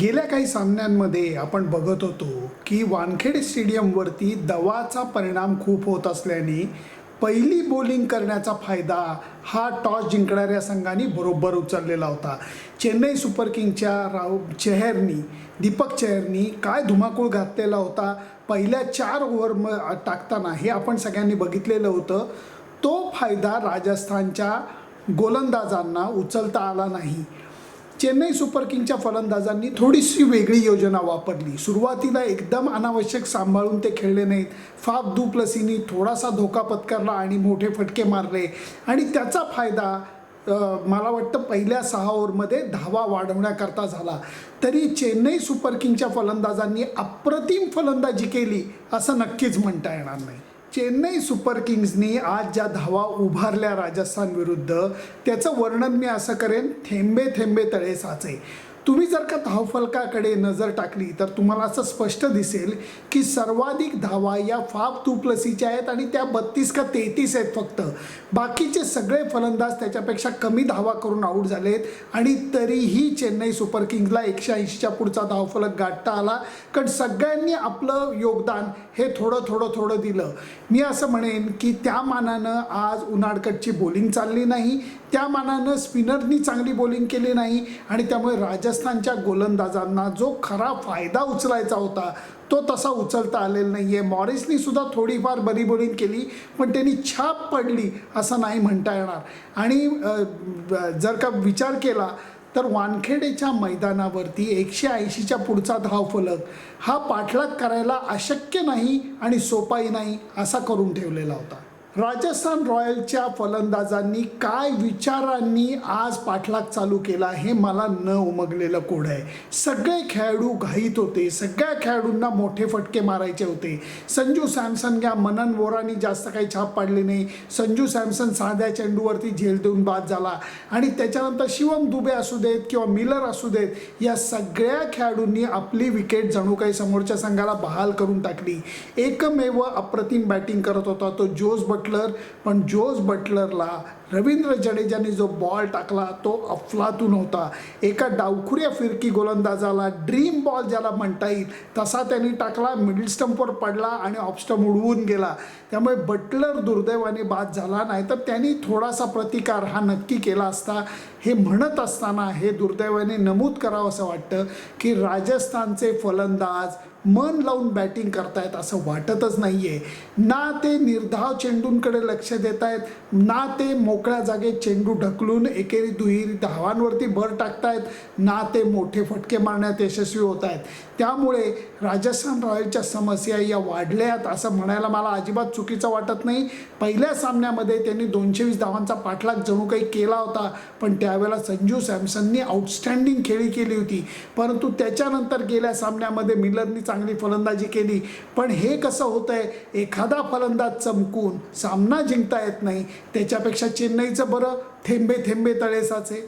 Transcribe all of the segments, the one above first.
गेल्या काही सामन्यांमध्ये आपण बघत होतो की वानखेडे स्टेडियमवरती दवाचा परिणाम खूप होत असल्याने पहिली बॉलिंग करण्याचा फायदा हा टॉस जिंकणाऱ्या संघाने बरोबर उचललेला होता. चेन्नई सुपर किंगच्या राव चेहरनी दीपक चेहरनी काय धुमाकूळ घातलेला होता पहिल्या चार ओव्हर म टाकताना हे आपण सगळ्यांनी बघितलेलं होतं. तो फायदा राजस्थानच्या गोलंदाजांना उचलता आला नाही. चेन्नई सुपर किंगच्या फलंदाजांनी थोडीशी वेगळी योजना वापरली. सुरुवातीला एकदम अनावश्यक सांभाळून ते खेळले नाहीत. फाफ दु प्लसीनी थोडासा धोका पत्करला आणि मोठे फटके मारले. आणि त्याचा फायदा मला वाटतं पहिल्या सहा ओव्हरमध्ये धावा वाढवण्याकरता झाला. तरी चेन्नई सुपर किंगच्या फलंदाजांनी अप्रतिम फलंदाजी केली असं नक्कीच म्हणता येणार नाही. चेन्नई सुपर किंग्सनी आज ज्या धावा उभारल्या राजस्थान विरुद्ध त्याचं वर्णन मी असं करेन थेंबे थेंबे तळे साचे. तुम्ही जर का धावफलकाकडे नजर टाकली तर तुम्हाला असं स्पष्ट दिसेल की सर्वाधिक धावा या फाफ टू प्लसीच्या आहेत आणि त्या बत्तीस का तेहतीस आहेत फक्त. बाकीचे सगळे फलंदाज त्याच्यापेक्षा कमी धावा करून आऊट झाले आहेत आणि तरीही चेन्नई सुपर किंग्सला एकशे ऐंशीच्या पुढचा धावफलक गाठता आला. कारण सगळ्यांनी आपलं योगदान हे थोडं थोडं थोडं दिलं. मी असं म्हणेन की त्या मानानं आज उन्हाळकटची बॉलिंग चालली नाही. त्या मानानं स्पिनरनी चांगली बॉलिंग केली नाही. आणि त्यामुळे राजा राजस्थानच्या गोलंदाजांना जो खरा फायदा उचलायचा होता तो तसा उचलता आलेला नाही आहे मॉरिसनी सुद्धा थोडीफार बरी केली पण त्यांनी छाप पडली असं नाही म्हणता येणार. आणि जर का विचार केला तर वानखेडेच्या मैदानावरती एकशे ऐंशीच्या पुढचा धावफलक हा पाठलाग करायला अशक्य नाही आणि सोपाही नाही असा करून ठेवलेला होता. राजस्थान रॉयलच्या फलंदाजांनी काय विचारांनी आज पाठलाग चालू केला हे मला न उमगलेलं कोड आहे. सगळे खेळाडू घाईत होते. सगळ्या खेळाडूंना मोठे फटके मारायचे होते. संजू सॅमसन घ्या मनन वोरानी जास्त काही छाप पाडली नाही. संजू सॅमसन साध्या चेंडूवरती झेल देऊन बाद झाला. आणि त्याच्यानंतर शिवम दुबे असू देत किंवा मिलर असू देत या सगळ्या खेळाडूंनी आपली विकेट जणू काही समोरच्या संघाला बहाल करून टाकली. एकमेव अप्रतिम बॅटिंग करत होता तो जोस बटलर पण जोस बटलरला रवींद्र जडेजाने जो बॉल टाकला तो अफलातून होता. एका डावखुऱ्या फिरकी गोलंदाजाला ड्रीम बॉल ज्याला म्हणता येईल तसा त्यांनी टाकला मिडल स्टंपवर पडला आणि ऑफ उडवून गेला. त्यामुळे बटलर दुर्दैवाने बाद झाला नाही तर त्यांनी थोडासा प्रतिकार हा नक्की केला असता. हे म्हणत असताना हे दुर्दैवाने नमूद करावं असं वाटतं की राजस्थानचे फलंदाज मन लावून बॅटिंग करतायत असं वाटतच नाही आहे ना ते निर्धाव चेंडूंकडे लक्ष देत आहेत ना ते मोकळ्या जागेत चेंडू ढकलून एकेरी दुहेरी धावांवरती भर टाकतायत. ना ते मोठे फटके मारण्यात यशस्वी होत आहेत त्यामुळे राजस्थान रॉयलच्या समस्या या वाढल्यात असं म्हणायला मला अजिबात चुकीचं वाटत नाही. पहिल्या सामन्यामध्ये त्यांनी दोनशे वीस धावांचा पाठलाग जणू काही केला होता पण त्यावेळेला संजू सॅमसननी आउटस्टँडिंग खेळी केली होती. परंतु त्याच्यानंतर गेल्या सामन्यामध्ये मिलरनी चांगली फलंदाजी केली. पण हे कसं होतं आहे एखादा फलंदाज चमकून सामना जिंकता येत नाही. त्याच्यापेक्षा चेन्नईचं बरं थेंबे थेंबे तळेसाचे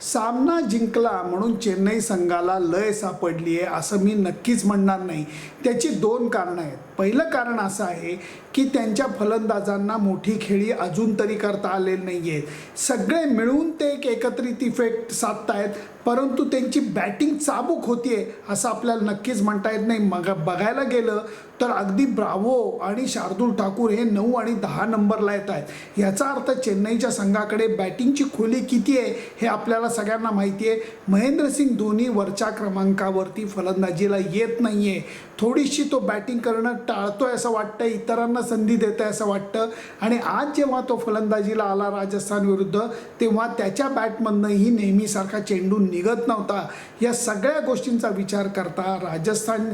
सामना जिंकला म्हणून चेन्नई संघाला लय सापडली आहे असं मी नक्कीच म्हणणार नाही. त्याची दोन कारणं आहेत. पहिलं कारण असं आहे की त्यांच्या फलंदाजांना मोठी खेळी अजून तरी करता आलेली नाही आहेत सगळे मिळून ते एक एकत्रित इफेक्ट साधतायत परंतु त्यांची बॅटिंग चाबूक होतीये असं आपल्याला नक्कीच म्हणता येत नाही. मग बघायला गेलं तर अगदी ब्रावो आणि शार्दूल ठाकूर हे नऊ आणि दहा नंबरला येत आहेत याचा अर्थ चेन्नईच्या संघाकडे बॅटिंगची खोली किती आहे हे आपल्याला सगळ्यांना माहिती आहे महेंद्रसिंग धोनी वरच्या क्रमांकावरती फलंदाजीला येत नाही आहे थोडीशी तो बॅटिंग करणं टाळतोय असं वाटतं इतरांना संधी देत आहे असं वाटतं. आणि आज जेव्हा तो फलंदाजीला आला राजस्थान विरुद्ध तेव्हा त्याच्या बॅटमधनंही नेहमीसारखा चेंडू निघत नव्हता. या सगळ्या गोष्टींचा विचार करता राजस्थान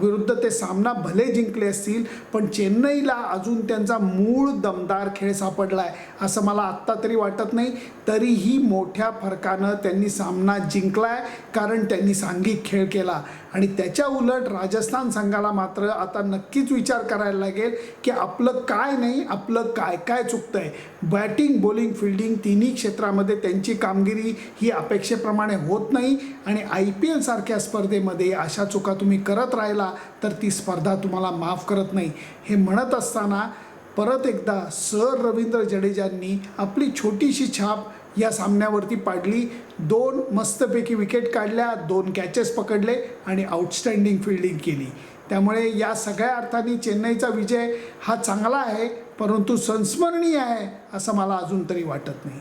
विरुद्ध ते सामना भले जिंकले असतील पण चेन्नईला अजून त्यांचा मूळ दमदार खेळ सापडला आहे असं मला आत्ता तरी वाटत नाही. तरीही मोठ्या फरकानं त्यांनी सामना जिंकला आहे कारण त्यांनी सांघिक खेळ केला. आणि त्याच्या उलट राजस्थान संघाला मात्र आता नक्कीच विचार करायला लागेल की आपलं काय नाही आपलं काय काय चुकतं आहे बॅटिंग बॉलिंग फिल्डिंग तिन्ही क्षेत्रामध्ये त्यांची कामगिरी ही अपेक्षेप्रमाणे होत नाही. आणि आय पी एलसारख्या स्पर्धेमध्ये अशा चुका तुम्ही करत राहिला तर ती स्पर्धा तुम्हाला माफ करत नाही. हे म्हणत असताना परत एकदा सर रवींद्र जडेजांनी आपली छोटीशी छाप या सामन्यावरती पाडली. दोन मस्तपैकी विकेट काढल्या दोन कॅचेस पकडले आणि आउटस्टँडिंग फिल्डिंग केली. त्यामुळे या सगळ्या अर्थाने चेन्नईचा विजय हा चांगला आहे परंतु संस्मरणीय आहे असं मला अजून तरी वाटत नाही.